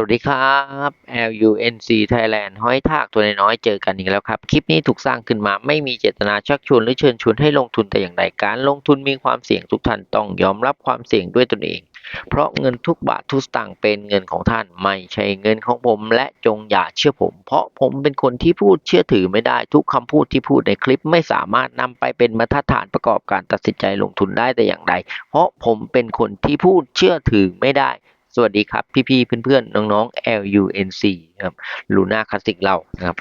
วัสดีครับ LUNC Thailand ห้อยทากตัวน้อยๆ เจอกันอีกแล้วครับ คลิปนี้ถูกสร้างขึ้นมาไม่มีเจตนาชักชวนหรือเชิญชวนให้ลงทุนแต่อย่างใด การลงทุนมีความเสี่ยงทุกท่านต้องยอมรับความเสี่ยงด้วยตนเอง เพราะเงินทุกบาททุกสตางค์เป็นเงินของท่านไม่ใช่เงินของผมและจงอย่าเชื่อผม เพราะผมเป็นคนที่พูดเชื่อถือไม่ได้ทุกคำพูดที่พูดในคลิปไม่สามารถนำไปเป็นมาตรฐานประกอบการตัดสินใจลงทุนได้แต่อย่างใด เพราะผมเป็นคนที่พูดเชื่อถือไม่ได้ สวัสดีครับ พี่ๆเพื่อนๆน้องๆ LUNC ครับลูน่าคลาสสิกเรานะครับ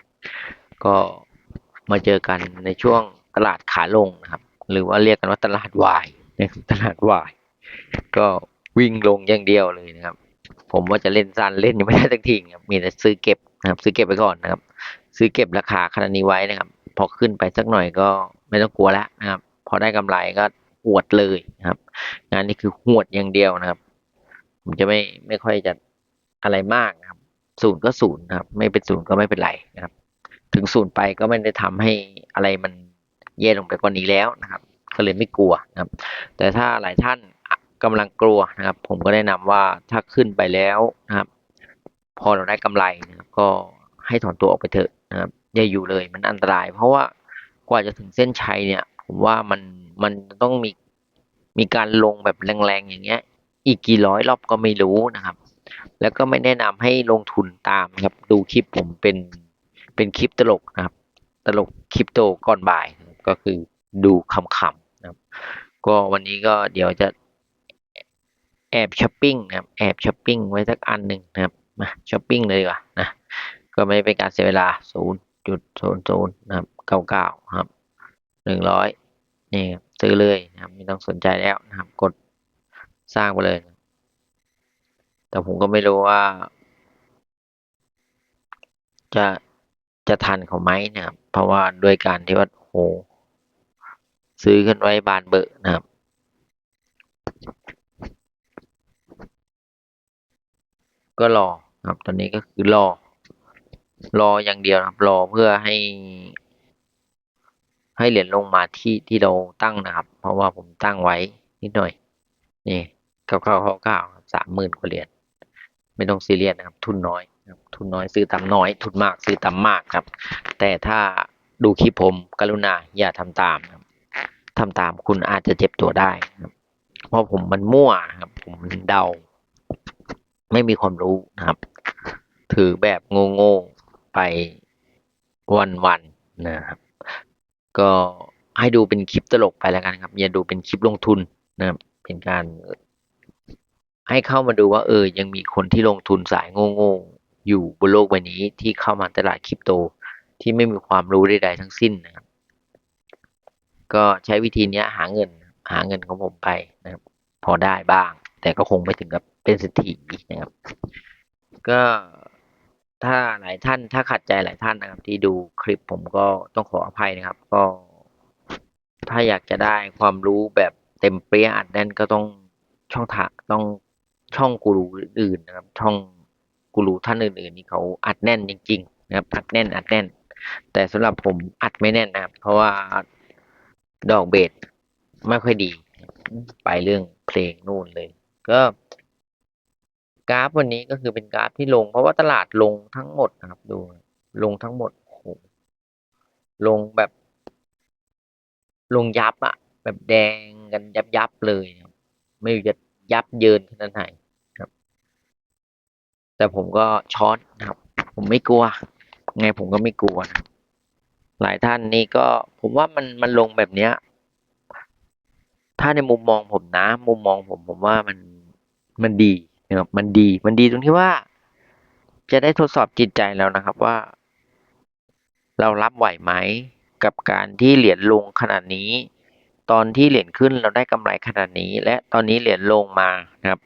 ก็มาเจอกันในช่วงตลาดขาลงนะครับ หรือว่าเรียกกันว่าตลาดวายนะครับตลาดวาย ก็วิ่งลงอย่างเดียวเลยนะครับ ผมว่าจะเล่นสั้นเล่นยังไม่ได้สักทีครับมีแต่ซื้อเก็บนะครับ ซื้อเก็บไปก่อนนะครับ ซื้อเก็บราคาขนาดนี้ไว้นะครับ พอขึ้นไปสักหน่อยก็ไม่ต้องกลัวแล้วนะครับ พอได้กำไรก็หวดเลยนะครับ งานนี้คือหวดอย่างเดียวนะครับ ผมจะไม่ไม่ค่อยจะอะไรมากนะครับศูนย์ก็ศูนย์นะครับ ไม่เป็นศูนย์ก็ไม่เป็นไรนะครับ ถึงศูนย์ไปก็ไม่ได้ทำให้อะไรมันแย่ลงไปกว่านี้แล้วนะครับ ก็เลยไม่กลัวนะครับ แต่ถ้าหลายท่านกำลังกลัวนะครับ ผมก็แนะนำว่าถ้าขึ้นไปแล้วนะครับ พอเราได้กำไรนะครับก็ให้ถอนตัวออกไปเถอะนะครับอย่าอยู่เลยมันอันตราย เพราะว่ากว่าจะถึงเส้นชัยเนี่ย ผมว่ามันมันต้องมีมีการลงแบบแรงๆอย่างเงี้ย อีกกี่ร้อยรอบก็ไม่รู้นะครับ แล้วก็ไม่แนะนำให้ลงทุนตามครับ ดูคลิปผมเป็นเป็นคลิปตลกนะครับ ตลกคริปโตก่อนบ่ายนะครับก็คือดูคำๆนะครับ ก็วันนี้ก็เดี๋ยวจะแอบช้อปปิ้งนะครับ แอบช้อปปิ้งไว้สักอันหนึ่งนะครับ มาช้อปปิ้งเลยดีกว่านะ ก็ไม่เป็นการเสียเวลาศูนย์จุดศูนย์ศูนย์นะครับเก้าเก้าครับหนึ่งร้อยนี่ครับซื้อเลยนะครับไม่ต้องสนใจแล้วนะครับ กด สร้างไปเลย แต่ผมก็ไม่รู้ว่า จะจะทันเขาไหมนะครับ เพราะว่าด้วยการที่ว่าโหซื้อขึ้นไว้บานเบอะนะครับก็รอครับ ตอนนี้ก็คือรอ รออย่างเดียวนะครับ รอเพื่อให้ ให้เหรียญลงมาที่ที่เราตั้งนะครับ เพราะว่าผมตั้งไว้นิดหน่อย นี่ เก้าเก้าเก้าสามหมื่นกว่าเหรียญไม่ต้องซีเรียสนะครับ ทุนน้อยครับทุนน้อยซื้อต่ำน้อย ทุนมากซื้อต่ำมากครับ แต่ถ้าดูคลิปผมกรุณาอย่าทำตามครับทำตามคุณอาจจะเจ็บตัวได้ครับ เพราะผมมันมั่วครับ ผมเดา ไม่มีความรู้นะครับ ถือแบบโง่ๆไปวันๆนะครับ ก็ให้ดูเป็นคลิปตลกไปแล้วกันครับ อย่าดูเป็นคลิปลงทุนนะครับ เป็นการ ให้เข้ามาดูว่าเออ ยังมีคนที่ลงทุนสายโง่ๆอยู่บนโลกใบนี้ที่เข้ามาตลาดคริปโต ที่ไม่มีความรู้ใดๆทั้งสิ้นนะครับ ก็ใช้วิธีนี้หาเงินหาเงินของผมไปนะครับ พอได้บ้าง แต่ก็คงไม่ถึงกับเป็นเศรษฐีนะครับ ก็ถ้าหลายท่านถ้าขัดใจหลายท่านนะครับ ที่ดูคลิปผมก็ต้องขออภัยนะครับ ก็ ถ้าอยากจะได้ความรู้แบบเต็มเปี้ยอัดแน่นก็ต้องช่องทางต้อง ช่องกูรูอื่นๆนะครับ ช่องกูรูท่านอื่นๆนี่เขาอัดแน่นจริง ๆ นะครับ อัดแน่นอัดแน่น แต่สำหรับผมอัดไม่แน่นนะครับ เพราะว่าดอกเบสไม่ค่อยดี ไปเรื่องเพลงนู่นเลย ก็กราฟวันนี้ก็คือเป็นกราฟที่ลง เพราะว่าตลาดลงทั้งหมดนะครับ ดูลงทั้งหมดโอ้โหลงแบบ ลงยับอะแบบแดงกันยับยับเลย ไม่รู้จะ ยับเยินขนาดไหนครับ แต่ผมก็ช็อตนะครับ ผมไม่กลัว ไงผมก็ไม่กลัวนะหลายท่านนี่ก็ผมว่ามันมันลงแบบเนี้ย ถ้าในมุมมองผมนะ มุมมองผมผมว่ามันมันดีนะครับมันดี มันดีตรงที่ว่า จะได้ทดสอบจิตใจแล้วนะครับว่า เรารับไหวไหมกับการที่เหรียญลงขนาดนี้ ตอนที่เหรียญขึ้นเราได้กำไรขนาดนี้ และตอนนี้เหรียญลงมานะครับ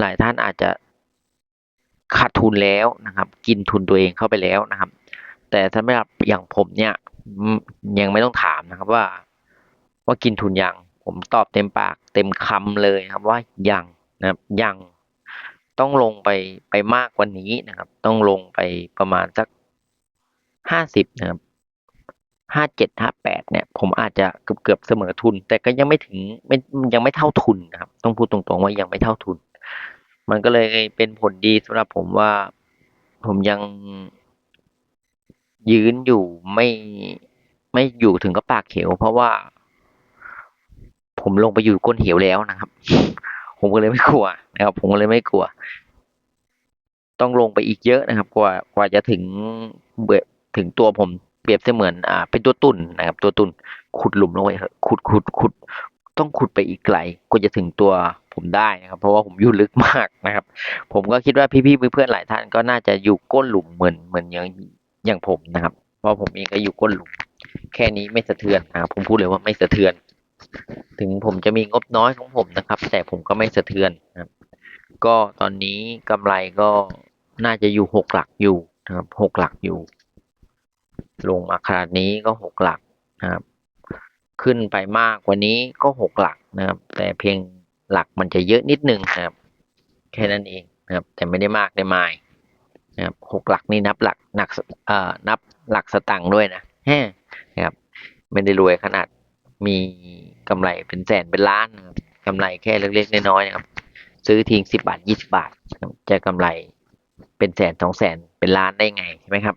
หลายท่านอาจจะขาดทุนแล้วนะครับ กินทุนตัวเองเข้าไปแล้วนะครับ แต่สำหรับอย่างผมเนี่ยยังไม่ต้องถามนะครับว่า ว่ากินทุนยังผมตอบเต็มปากเต็มคำเลยครับว่ายังนะครับยังต้องลงไปไปมากกว่านี้นะครับ ต้องลงไปประมาณสักห้าสิบนะครับ ห้าเจ็ดห้าแปดเนี่ย ผมอาจจะเกือบเกือบเสมอทุน แต่ก็ยังไม่ถึงไม่ยังไม่เท่าทุนนะครับ ต้องพูดตรงๆว่ายังไม่เท่าทุน มันก็เลยเป็นผลดีสำหรับผมว่าผมยังยืนอยู่ไม่ไม่อยู่ถึงกับปากเหวเพราะว่า ผมลงไปอยู่ก้นเหวแล้วนะครับ ผมก็เลยไม่กลัวนะครับ ผมก็เลยไม่กลัว ต้องลงไปอีกเยอะนะครับ กว่ากว่าจะถึงเบถึงตัวผม เปรียบเสมือนอ่าเป็นตัวตุ่นนะครับ ตัวตุ่นขุดหลุมลงไปขุดขุดขุดต้องขุดไปอีกไกลกว่าจะถึงตัวผมได้นะครับ เพราะว่าผมอยู่ลึกมากนะครับ ผมก็คิดว่าพี่ๆเพื่อนๆหลายท่านก็น่าจะอยู่ก้นหลุมเหมือนเหมือนอย่างอย่างผมนะครับ เพราะผมเองก็อยู่ก้นหลุม แค่นี้ไม่สะเทือนนะครับผมพูดเลยว่าไม่สะเทือน ถึงผมจะมีงบน้อยของผมนะครับ แต่ผมก็ไม่สะเทือนนะครับ ก็ตอนนี้กำไรก็น่าจะอยู่หกหลักอยู่นะครับหกหลักอยู่ ลงมาขนาดนี้ก็หกหลักนะครับ ขึ้นไปมากกว่านี้ก็หกหลักนะครับ แต่เพียงหลักมันจะเยอะนิดนึงนะครับ แค่นั้นเองนะครับ แต่ไม่ได้มากได้มายนะครับหกหลักนี่นับหลักหนักเอ่อนับหลักสตังค์ด้วยนะแฮะนะครับ ไม่ได้รวยขนาดมีกำไรเป็นแสนเป็นล้านนะครับกำไรแค่เล็กๆน้อยๆนะครับ ซื้อทิ้งสิบบาทยี่สิบาทจะกำไรเป็นแสนสองแสนเป็นล้านได้ไงใช่ไหมครับ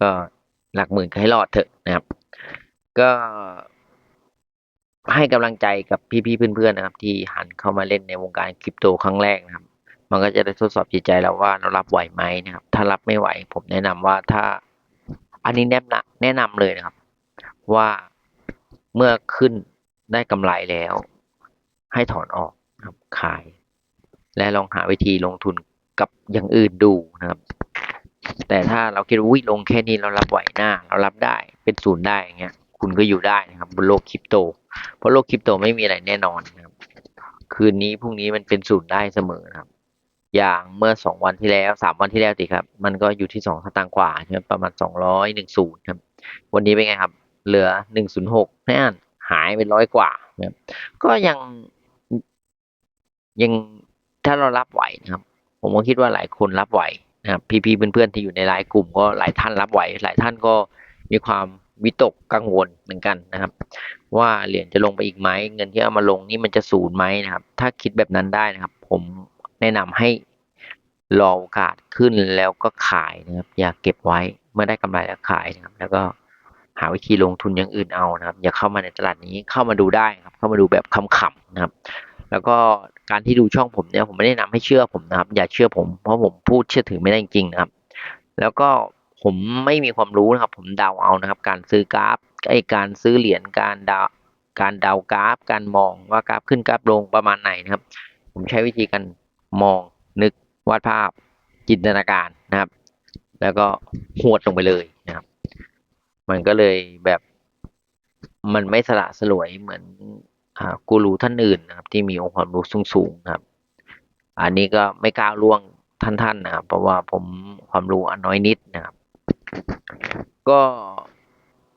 ก็ หลักหมื่นก็ให้รอดเถอะนะครับ ก็ให้กำลังใจกับพี่ๆเพื่อนๆนะครับ ที่หันเข้ามาเล่นในวงการคริปโตครั้งแรกนะครับ มันก็จะได้ทดสอบจิตใจเราว่าเรารับไหวไหมนะครับ ถ้ารับไม่ไหว ผมแนะนำว่าถ้าอันนี้แนะนำแนะนำเลยนะครับ ว่าเมื่อขึ้นได้กำไรแล้ว ให้ถอนออกนะครับขาย และลองหาวิธีลงทุนกับอย่างอื่นดูนะครับ แต่ถ้าเราคิดว่าลงแค่นี้เรารับไหวหน้า เรารับได้เป็นศูนย์ได้อย่างเงี้ยคุณก็อยู่ได้นะครับบนโลกคริปโต เพราะโลกคริปโตไม่มีอะไรแน่นอนนะครับคืนนี้พรุ่งนี้มันเป็นศูนย์ได้เสมอครับ อย่างเมื่อสองวันที่แล้วสามวันที่แล้วติครับ มันก็อยู่ที่สองสตางค์กว่าใช่ไหมประมาณสองร้อยหนึ่งศูนย์ครับ วันนี้เป็นไงครับ เหลือหนึ่งศูนย์หกแน่นหายไปร้อยกว่าครับก็ยังยังถ้าเรารับไหวนะครับ ผมก็คิดว่าหลายคนรับไหว นะครับพี่ๆเพื่อนๆที่อยู่ในไลน์กลุ่มก็หลายท่านรับไหว หลายท่านก็มีความวิตกกังวลเหมือนกันนะครับ ว่าเหรียญจะลงไปอีกไหมเงินที่เอามาลงนี่มันจะศูนย์ไหมนะครับ ถ้าคิดแบบนั้นได้นะครับ ผมแนะนำให้รอโอกาสขึ้นแล้วก็ขายนะครับ อย่าเก็บไว้เมื่อได้กำไรแล้วขายนะครับ แล้วก็หาวิธีลงทุนอย่างอื่นเอานะครับ อย่าเข้ามาในตลาดนี้เข้ามาดูได้ครับ เข้ามาดูแบบขำๆนะครับ แล้วก็การที่ดูช่องผมเนี่ยผมไม่ได้แนะนำให้เชื่อผมนะครับ อย่าเชื่อผมเพราะผมพูดเชื่อถือไม่ได้จริงนะครับ แล้วก็ผมไม่มีความรู้นะครับ ผมเดาเอานะครับ การซื้อกราฟไอการซื้อเหรียญการเดาการเดากราฟ การมองว่ากราฟขึ้นกราฟลงประมาณไหนนะครับ ผมใช้วิธีการมองนึกวาดภาพจินตนาการนะครับ แล้วก็หวดลงไปเลยนะครับ มันก็เลยแบบมันไม่สละสลวยเหมือน กูรูท่านอื่นนะครับ ที่มีองค์ความรู้สูงๆนะครับ อันนี้ก็ไม่กล้าล่วงท่านๆนะครับ เพราะว่าผมความรู้อันน้อยนิดนะครับ ก็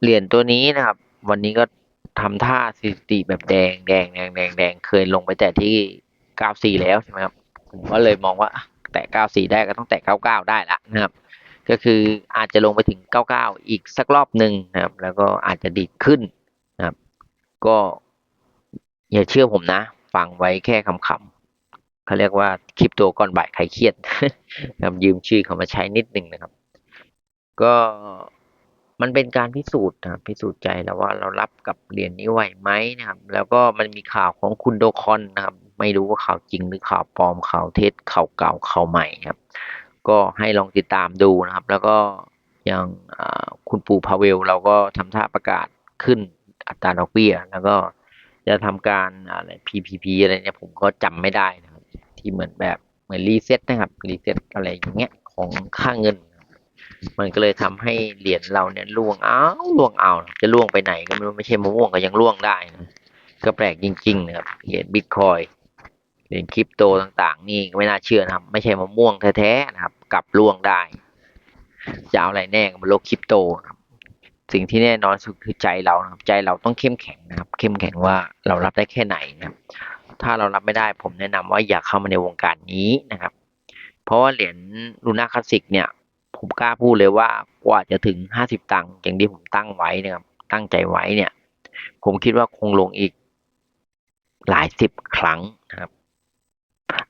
เหรียญตัวนี้นะครับ วันนี้ก็ทำท่าสถิติแบบแดงแดงแดงแดงแดงเคยลงไปแต่ที่เก้าสี่แล้วใช่ไหมครับผมก็เลยมองว่าแตะเก้าสี่ได้ก็ต้องแตะเก้าเก้าได้ละนะครับ ก็คืออาจจะลงไปถึงเก้าเก้าอีกสักรอบหนึ่งนะครับ แล้วก็อาจจะดีดขึ้นนะครับ ก็ อย่าเชื่อผมนะ ฟังไว้แค่คำๆเขาเรียกว่าคลิปตัวก่อนบ่ายใครเครียดนะครับยืมชื่อเขามาใช้นิดหนึ่งนะครับ ก็มันเป็นการพิสูจน์นะพิสูจน์ใจแล้วว่าเรารับกับเหรียญนี้ไหวไหมนะครับ แล้วก็มันมีข่าวของคุณโดคอนนะครับ ไม่รู้ว่าข่าวจริงหรือข่าวปลอมข่าวเท็จข่าวเก่าข่าวใหม่ครับ ก็ให้ลองติดตามดูนะครับ แล้วก็อย่างคุณปู่พาเวล เราก็ทำท่าประกาศขึ้นอัตราดอกเบี้ยแล้วก็ จะทำการอะไร PPP อะไรเนี่ยผมก็จำไม่ได้นะครับ ที่เหมือนแบบเหมือนรีเซ็ตนะครับรีเซ็ตอะไรอย่างเงี้ยของค่าเงิน มันก็เลยทำให้เหรียญเราเนี่ยล่วงเอาล่วงเอา จะล่วงไปไหนก็ไม่รู้ไม่ใช่มะม่วงก็ยังล่วงได้นะก็แปลกจริง ๆ นะครับเหรียญบิตคอยเหรียญคริปโตต่างๆ นี่ไม่น่าเชื่อนะครับ ไม่ใช่มะม่วงแท้ๆนะครับกลับล่วงได้ จะเอาอะไรแน่กับบนโลกคริปโตนะครับ สิ่งที่แน่นอนสุดคือใจเรานะครับ ใจเราต้องเข้มแข็งนะครับ เข้มแข็งว่าเรารับได้แค่ไหนนะครับถ้าเรารับไม่ได้ผมแนะนำว่าอย่าเข้ามาในวงการนี้นะครับ เพราะว่าเหรียญลูน่าคลาสสิกเนี่ย ผมกล้าพูดเลยว่ากว่าจะถึงห้าสิบตังค์อย่างที่ผมตั้งไว้นะครับ ตั้งใจไว้เนี่ย ผมคิดว่าคงลงอีกหลายสิบครั้งนะครับ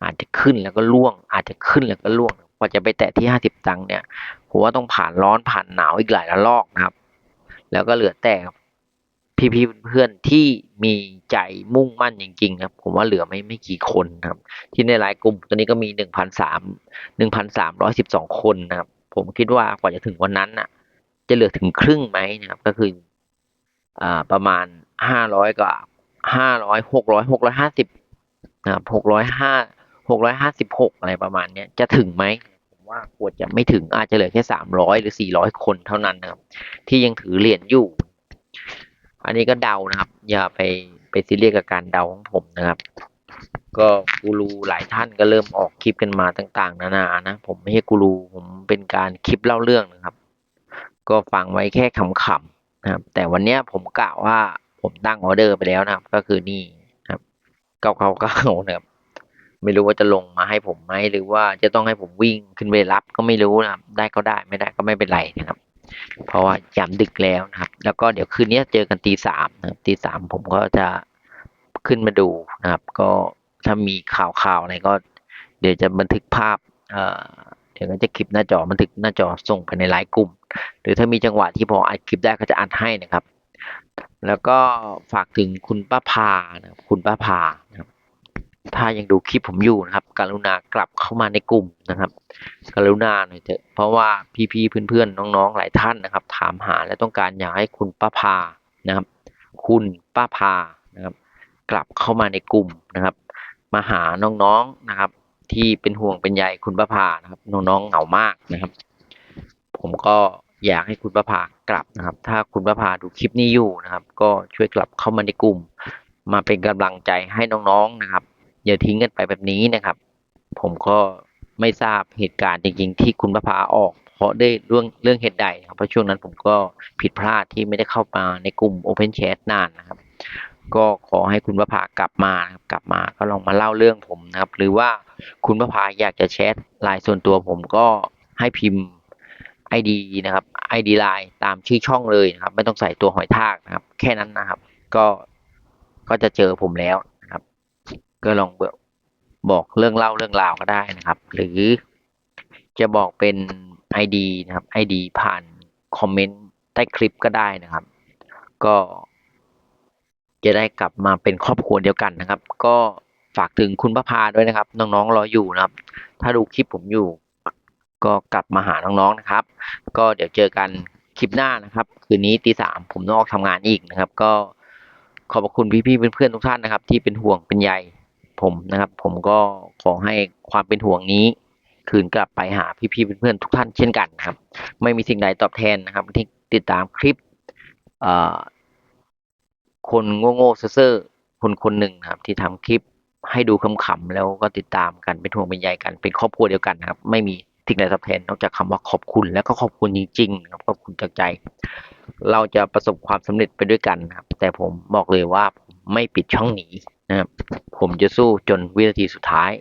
อาจจะขึ้นแล้วก็ล่วง อาจจะขึ้นแล้วก็ล่วงกว่าจะไปแตะที่ห้าสิบตังค์เนี่ยผมว่าต้องผ่านร้อนผ่านหนาวอีกหลายระลอกนะครับ แล้วก็เหลือแต่พี่ๆเพื่อนที่มีใจมุ่งมั่นจริงๆครับ ผมว่าเหลือไม่ไม่กี่คนครับ ที่ในไลน์กลุ่มตอนนี้ก็มีหนึ่งพันสามหนึ่งพันสามร้อยสิบสองคนนะครับ ผมคิดว่ากว่าจะถึงวันนั้นน่ะ จะเหลือถึงครึ่งไหมนะครับ ก็คืออ่าประมาณห้าร้อยกับห้าร้อยหกร้อยหกร้อยห้าสิบนะครับหกร้อยห้าหกร้อยห้าสิบหกอะไรประมาณเนี้ยจะถึงไหม ว่าควรจะไม่ถึงอาจจะเหลือแค่สามร้อยหรือสี่ร้อยคนเท่านั้นนะครับ ที่ยังถือเหรียญอยู่ อันนี้ก็เดานะครับ อย่าไปไปซีเรียสกับการเดาของผมนะครับ ก็กูรูหลายท่านก็เริ่มออกคลิปกันมาต่าง ๆ นานานะผมไม่ใช่กูรูผมเป็นการคลิปเล่าเรื่องนะครับ ก็ฟังไว้แค่ขำๆนะครับ แต่วันเนี้ยผมกะว่าผมตั้งออเดอร์ไปแล้วนะครับ ก็คือนี่ครับเก้าเก้าเก้านะครับ ไม่รู้ว่าจะลงมาให้ผมไหมหรือว่าจะต้องให้ผมวิ่งขึ้นไปรับก็ไม่รู้นะครับ ได้ก็ได้ไม่ได้ก็ไม่เป็นไรนะครับ เพราะว่ายามดึกแล้วนะครับ แล้วก็เดี๋ยวคืนนี้เจอกันตีสามนะครับตีสามผมก็จะขึ้นมาดูนะครับ ก็ถ้ามีข่าวข่าวอะไรก็ เดี๋ยวจะบันทึกภาพเอ่อเดี๋ยวก็จะคลิปหน้าจอบันทึกหน้าจอส่งไปในไลน์กลุ่ม หรือถ้ามีจังหวะที่พออัดคลิปได้ก็จะอัดให้นะครับ แล้วก็ฝากถึงคุณป้าพานะครับคุณป้าพานะครับ ถ้ายังดูคลิปผมอยู่นะครับ กรุณากลับเข้ามาในกลุ่มนะครับ กรุณาหน่อยเถอะเพราะว่าพี่ๆเพื่อนๆน้องๆหลายท่านนะครับ ถามหาและต้องการอยากให้คุณป้าพานะครับ คุณป้าพานะครับ กลับเข้ามาในกลุ่มนะครับ มาหาน้องๆนะครับ ที่เป็นห่วงเป็นใยคุณป้าพานะครับ น้องๆเหงามากนะครับ ผมก็อยากให้คุณป้าพากลับนะครับ ถ้าคุณป้าพาดูคลิปนี้อยู่นะครับ ก็ช่วยกลับเข้ามาในกลุ่ม มาเป็นกำลังใจให้น้องๆนะครับ อย่าทิ้งกันไปแบบนี้นะครับ ผมก็ไม่ทราบเหตุการณ์จริงๆ ที่คุณประภาออก เพราะได้เรื่องเรื่องเหตุใดนะครับเพราะช่วงนั้นผมก็ผิดพลาดที่ไม่ได้เข้ามาในกลุ่ม Open Chat นานนะครับ ก็ขอให้คุณประภากลับมาครับกลับมาก็ลองมาเล่าเรื่องผมนะครับ หรือว่าคุณประภาอยากจะแชทไลน์ส่วนตัวผมก็ให้พิมพ์ ID นะครับ ID ไลน์ตามชื่อช่องเลยนะครับ ไม่ต้องใส่ตัวหอยทากนะครับ แค่นั้นนะครับ ก็ก็จะเจอผมแล้ว ก็ลองบอกเรื่องเล่าเรื่องราวก็ได้นะครับ หรือจะบอกเป็น ID นะครับ ID ผ่านคอมเมนต์ใต้คลิปก็ได้นะครับ ก็จะได้กลับมาเป็นครอบครัวเดียวกันนะครับ ก็ฝากถึงคุณพระพาด้วยนะครับ น้องๆรออยู่นะครับ ถ้าดูคลิปผมอยู่ ก็กลับมาหาน้องๆนะครับ ก็เดี๋ยวเจอกันคลิปหน้านะครับ คืนนี้ตีสามผมต้องออกทำงานอีกนะครับ ก็ขอบคุณพี่ๆเพื่อนๆทุกท่านนะครับ ที่เป็นห่วงเป็นใย ผมนะครับ ผมก็ขอให้ความเป็นห่วงนี้ คืนกลับไปหาพี่ๆเพื่อนๆทุกท่านเช่นกันนะครับ ไม่มีสิ่งใดตอบแทนนะครับ ที่ติดตามคลิปคนโง่ๆเซ่อๆคนคนหนึ่งนะครับ ที่ทำคลิปให้ดูขำๆแล้วก็ติดตามกันเป็นห่วงเป็นใยกันเป็นครอบครัวเดียวกันนะครับ ไม่มีสิ่งใดตอบแทนนอกจากคำว่าขอบคุณและก็ขอบคุณจริงๆนะครับขอบคุณจากใจ เราจะประสบความสำเร็จไปด้วยกันนะครับ แต่ผมบอกเลยว่า ไม่ปิดช่องหนีนะครับผมจะสู้จนวินาทีสุดท้าย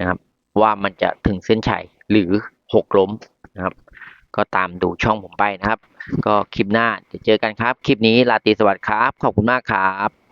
นะครับ ว่ามันจะถึงเส้นชัยหรือหกล้มนะครับ ก็ตามดูช่องผมไปนะครับ ก็คลิปหน้าเดี๋ยวเจอกันครับ คลิปนี้ลาตีสวัสดีครับ ขอบคุณมากครับ